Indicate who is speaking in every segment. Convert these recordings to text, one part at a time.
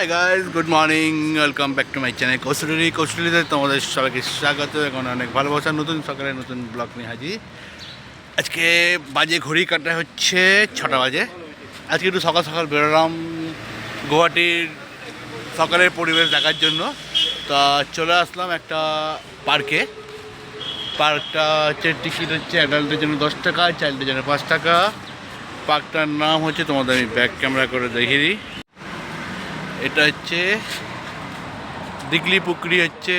Speaker 1: Hi guys good morning welcome back to my channel Koushali কৌশলীতে তোমাদের সবাইকে স্বাগত। এখন অনেক ভালোবাসা নতুন সকালে নতুন ব্লগ নিয়ে হাজির। আজকে বাজে ঘড়ি কাটা হচ্ছে ছটা বাজে। আজকে একটু সকাল সকাল বেরোলাম গুয়াহাটির সকালের পরিবেশ দেখার জন্য। তা চলে আসলাম একটা পার্কে পার্কটা হচ্ছে টিকিট হচ্ছে অ্যাডাল্টের জন্য দশ টাকা চাইল্ডের জন্য পাঁচ টাকা। পার্কটার নাম হচ্ছে তোমাদের আমি ব্যাক ক্যামেরা করে দেখিয়ে দিই। এটা হচ্ছে দিগলি পুকুরি হচ্ছে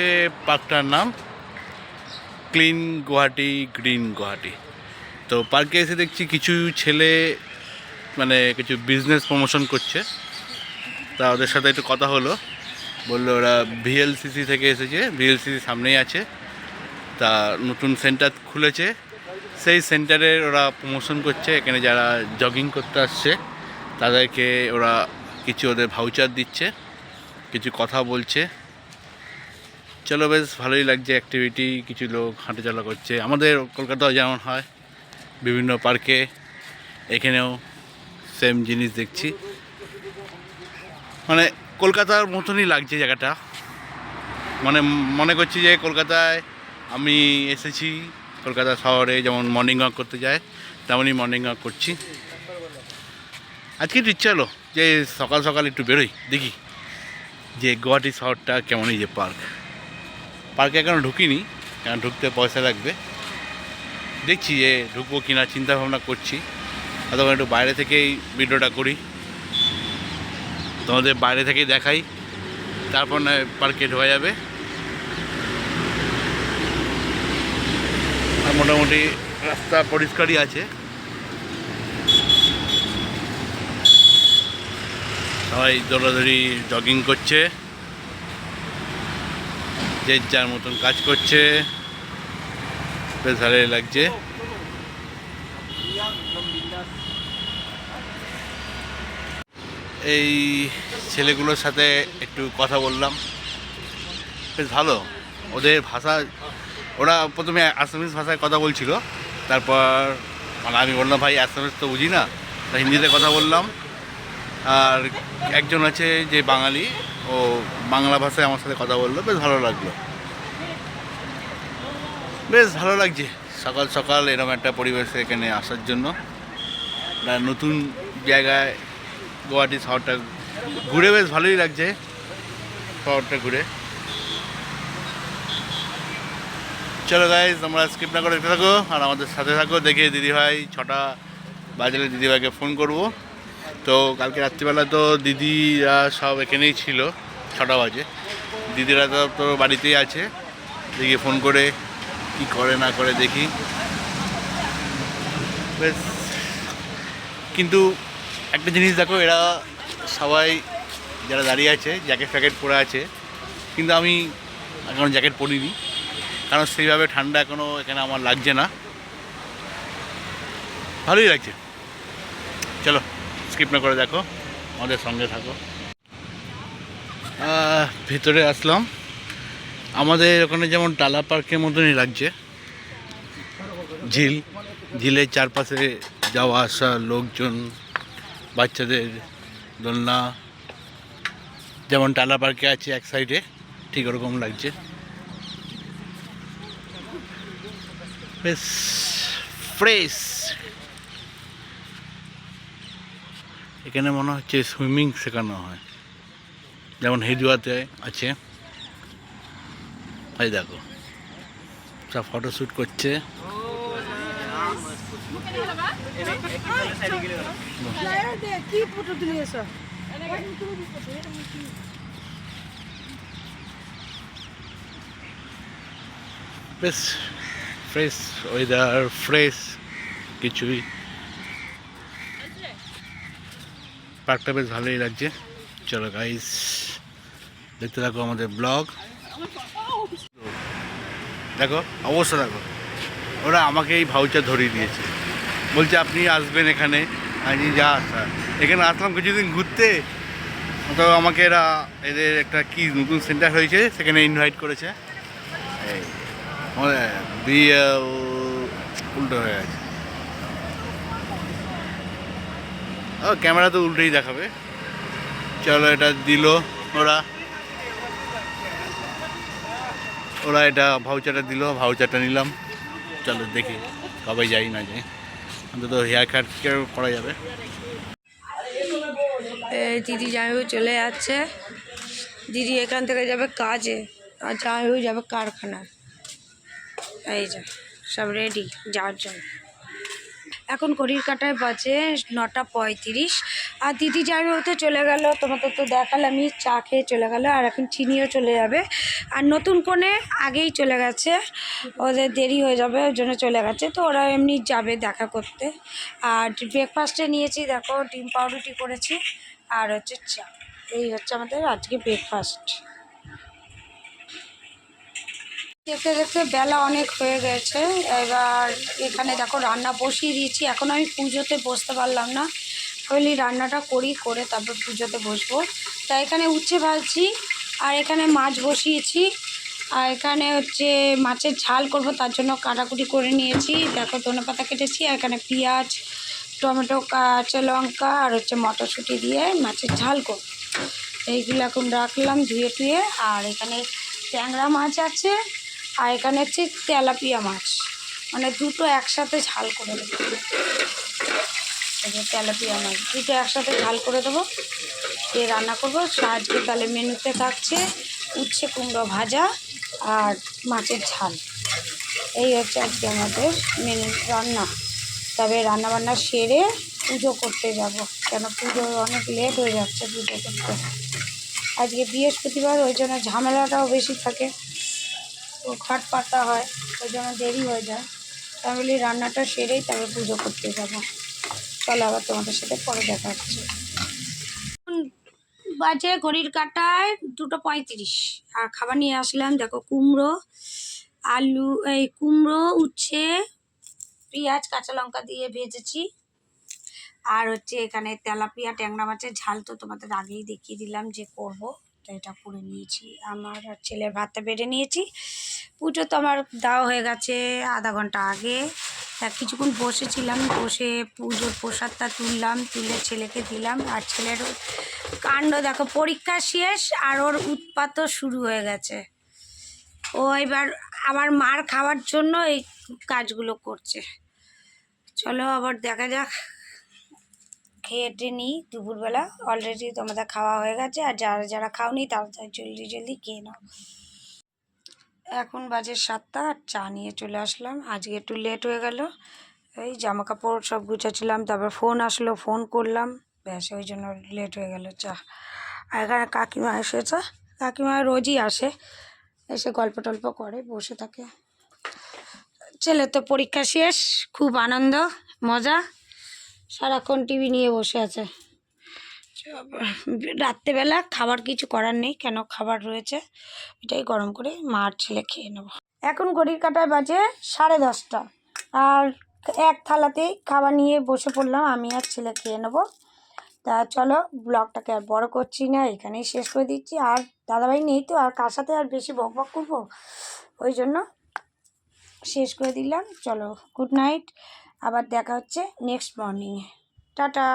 Speaker 1: পার্কটার নাম। Clean Guwahati, green Guwahati. তো পার্কে এসে দেখছি কিছু ছেলে মানে কিছু বিজনেস প্রমোশন করছে। তা ওদের সাথে একটু কথা হলো। বলল ওরা ভিএলসিসি থেকে এসেছে ভিএলসিসি সামনেই আছে। তা নতুন সেন্টার খুলেছে। সেই সেন্টারের ওরা প্রমোশন করছে। এখানে যারা জগিং করতে আসছে, তাদেরকে ওরা কিছু ওদের ভাউচার দিচ্ছে, কিছু কথা বলছে। চলো বেশ, ভালোই লাগছে অ্যাক্টিভিটি কিছু লোক হাঁটাচলা করছে। আমাদের কলকাতাও যেমন হয়, বিভিন্ন পার্কে এখানেও সেম জিনিস দেখছি। মানে কলকাতার মতনই লাগছে জায়গাটা। মানে মনে করছি যে কলকাতায় আমি এসেছি, কলকাতা শহরে যেমন মর্নিং ওয়াক করতে যায়, তেমনই মর্নিং ওয়াক করছি। আজকে ইচ্ছা হলো যে সকাল সকাল একটু বেরোই, দেখি যে গুয়াহাটি শহরটা কেমনই যে পার্ক। পার্কে এখনও ঢুকিনি, কারণ ঢুকতে পয়সা লাগবে। দেখছি যে ঢুকবো কিনা চিন্তা ভাবনা করছি। তখন একটু বাইরে থেকেই ভিডিওটা করি। তোমাদের বাইরে থেকেই দেখাই। তারপর না পার্কে ঢোকা যাবে। আর মোটামুটি রাস্তা পরিষ্কারই আছে। সবাই দৌড়াদৌড়ি জগিং করছে। যে যার মতন কাজ করছে। বেশ ভালোই লাগছে। এই ছেলেগুলোর সাথে একটু কথা বললাম। বেশ ভালো। ওদের ভাষা, ওরা প্রথমে আসামিস ভাষায় কথা বলছিল। তারপর মানে আমি বললাম, ভাই আসামিস তো বুঝি না হিন্দিতে কথা বললাম। আর একজন আছে যে বাঙালি, ও বাংলা ভাষায় আমার সাথে কথা বলল, বেশ ভালো লাগল। বেশ ভালো লাগছে সকাল সকাল এরকম একটা পরিবেশে এখানে আসার জন্য। নতুন জায়গায় গুয়াহাটি শহরটা ঘুরে বেশ ভালোই লাগছে, শহরটা ঘুরে। চলো গাইজ আমরা স্কিপ না করে থাকো, আর আমাদের সাথে থাকো, দেখে দিদিভাই, ছটা বাজারে দিদিভাইকে ফোন করব। তো কালকে রাত্রিবেলা তো দিদিরা সব এখানেই ছিল, ছটা বাজে। দিদিরা তো তো বাড়িতেই আছে, দেখি ফোন করে কি করে না করে দেখি। বেশ কিন্তু একটা জিনিস দেখো, এরা সবাই যারা দাঁড়িয়ে আছে জ্যাকেট ফ্যাকেট পরে আছে, কিন্তু আমি এখন জ্যাকেট পরিনি, কারণ সেইভাবে ঠান্ডা এখনও এখানে আমার লাগছে না। ভালোই লাগছে। চলো। স্কিপ না করে দেখো, আমাদের সঙ্গে থাকো। ভিতরে আসলাম। আমাদের ওখানে যেমন টালা পার্কের মতনই লাগছে। ঝিল, ঝিলের চারপাশে যাওয়া আসা, লোকজন, বাচ্চাদের দোলনা, যেমন টালা পার্কে আছে এক সাইডে, ঠিক ওরকম লাগছে। বেশ ফ্রেশ এখানে মনে হচ্ছে সুইমিং শেখানো হয়। যেমন হেদুয়াতে আছে। এই দেখো। সব ফটোশ্যুট করছে। বেশ ফ্রেশ ওয়েদার ফ্রেশ কিছুই পার্কটা বেশ ভালোই লাগছে। চলো গাইস দেখতে থাকো আমাদের ব্লগ। দেখো, অবস্থা দেখো। ওরা আমাকে এই ভাউচার ধরিয়ে দিয়েছে। বলছে, আপনি আসবেন এখানে। আমি যা আসা এখানে আসলাম কিছুদিন ঘুরতে। তো আমাকে এরা, এদের একটা কি নতুন সেন্টার হয়েছে, সেখানে ইনভাইট করেছে। এই বিয়ে উল্টো হয়ে গেছে। ও, ক্যামেরা তো উল্টেই দেখাবে। চলো, এটা দিল ওরা। ওরা এটা ভাউচারটা দিল ভাউচারটা নিলাম। চলো, দেখি কবে যাই না যাই। অন্তত হেয়ার কাট করা যাবে।
Speaker 2: দিদি জামাইবাবু চলে যাচ্ছে। দিদি এখান থেকে যাবে কাজে, আর জামাইবাবু যাবে কারখানায়। এই যে, সব রেডি যাওয়ার জন্য। এখন ঘড়ির কাটায় বাজে নটা পঁয়ত্রিশ। আর দিদি জামাইবাবু তো চলে গেল। তোমাদের তো দেখালামই, চা খেয়ে চলে গেল। আর এখন চিনিও চলে যাবে। আর নতুন কোণে আগেই চলে গেছে। ওদের দেরি হয়ে যাবে, ওই জন্য চলে গেছে। তো ওরা এমনি যাবে দেখা করতে। আর ব্রেকফাস্টে নিয়েছি, দেখো, ডিম পাউরুটি করেছি। আর হচ্ছে চা। এই হচ্ছে আমাদের আজকে ব্রেকফাস্ট দেখতে দেখতে বেলা অনেক হয়ে গেছে। এবার এখানে দেখো রান্না বসিয়ে দিয়েছি। এখন আমি পুজোতে বসতে পারলাম না। বলি রান্নাটা করি, করে তারপর পুজোতে বসবো। তা এখানে উচ্ছে ভাজছি, আর এখানে মাছ বসিয়েছি। আর এখানে হচ্ছে মাছের ঝাল করব, তার জন্য কাটাকুটি করে নিয়েছি। দেখো ধনে পাতা কেটেছি, আর এখানে পেঁয়াজ, টমেটো, কাঁচা লঙ্কা, আর হচ্ছে মটরশুঁটি দিয়ে মাছের ঝাল করব। এইগুলো এখন রাখলাম ধুয়ে টুয়ে। আর এখানে ট্যাংরা মাছ আছে। আর এখানে হচ্ছে তেলাপিয়া মাছ। মানে দুটো একসাথে ঝাল করে দেবো। তেলাপিয়া মাছ, দুটো একসাথে ঝাল করে দেবো। দিয়ে রান্না করব। আজকে তাহলে মেনুতে থাকছে উচ্ছে কুমড়ো ভাজা আর মাছের ঝাল। এই হচ্ছে আজকে আমাদের মেনু রান্না। তবে রান্না বান্না সেরে পুজো করতে যাব। কেন পুজো অনেক লেট হয়ে যাচ্ছে পুজো করতে। আজকে বৃহস্পতিবার, ওই জন্য ঝামেলাটাও বেশি থাকে। খাট পাতা হয়, ওই জন্য দেরি হয়ে যায়। তাহলে রান্নাটা সেরেই তারপর পুজো করতে যাব। চলো আবার তোমাদের সাথে পরে দেখা হচ্ছে। বাজে ঘড়ির কাটায় দুটো পঁয়ত্রিশ। আর খাবার নিয়ে আসলাম, দেখো কুমড়ো, আলু, এই কুমড়ো, উচ্ছে, পেঁয়াজ, কাঁচা লঙ্কা দিয়ে ভেজেছি। আর হচ্ছে এখানে তেলাপিয়া, ট্যাংরা মাছের ঝাল তো তোমাদের আগেই দেখিয়ে দিলাম যে করব। তো এটা করে নিয়েছি। আমার আর ছেলের ভাতটা বেড়ে নিয়েছি। পুজো তো আমার দেওয়া হয়ে গেছে আধা ঘণ্টা আগে। তা কিছুক্ষণ বসেছিলাম, বসে পুজোর প্রসাদটা তুললাম, তুলে ছেলেকে দিলাম। আর ছেলের কাণ্ড দেখো, পরীক্ষা শেষ আর ওর উৎপাতও শুরু হয়ে গেছে। ও এবার আবার মার খাওয়ার জন্য এই কাজগুলো করছে। চলো আবার দেখা যাক। খেয়ে নিই দুপুরবেলা। অলরেডি তোমাদের খাওয়া হয়ে গেছে, আর যারা যারা খাওনি তারা জলদি জলদি খেয়ে নাও। এখন বাজে সাতটা, আর চা নিয়ে চলে আসলাম। আজকে একটু লেট হয়ে গেল। এই জামা কাপড় সব গুছাচ্ছিলাম, তারপর ফোন আসলো ফোন করলাম। ব্যাস, ওই জন্য লেট হয়ে গেল চা। আর এখানে কাকিমা এসেছে। কাকিমা রোজই আসে, এসে গল্প টল্প করে, বসে থাকে। ছেলে তো পরীক্ষা শেষ, খুব আনন্দ, মজা। সারাক্ষণ টিভি নিয়ে বসে আছে। রাত্রেবেলা খাবার কিছু করার নেই, কেন খাবার রয়েছে, এটাই গরম করে মার ছেলে খেয়ে নেব। এখন ঘড়ির কাটায় বাজে সাড়ে দশটা। আর এক থালাতেই খাবার নিয়ে বসে পড়লাম, আমি আর ছেলে খেয়ে নেব। তা চলো, ব্লগটাকে আর বড় করছি না, এখানেই শেষ করে দিচ্ছি। আর দাদাভাই নেই তো, আর কার সাথে আর বেশি বক বক করব? ওই জন্য শেষ করে দিলাম। চলো গুড নাইট আবার দেখা হচ্ছে নেক্সট মর্নিংয়ে টাটা!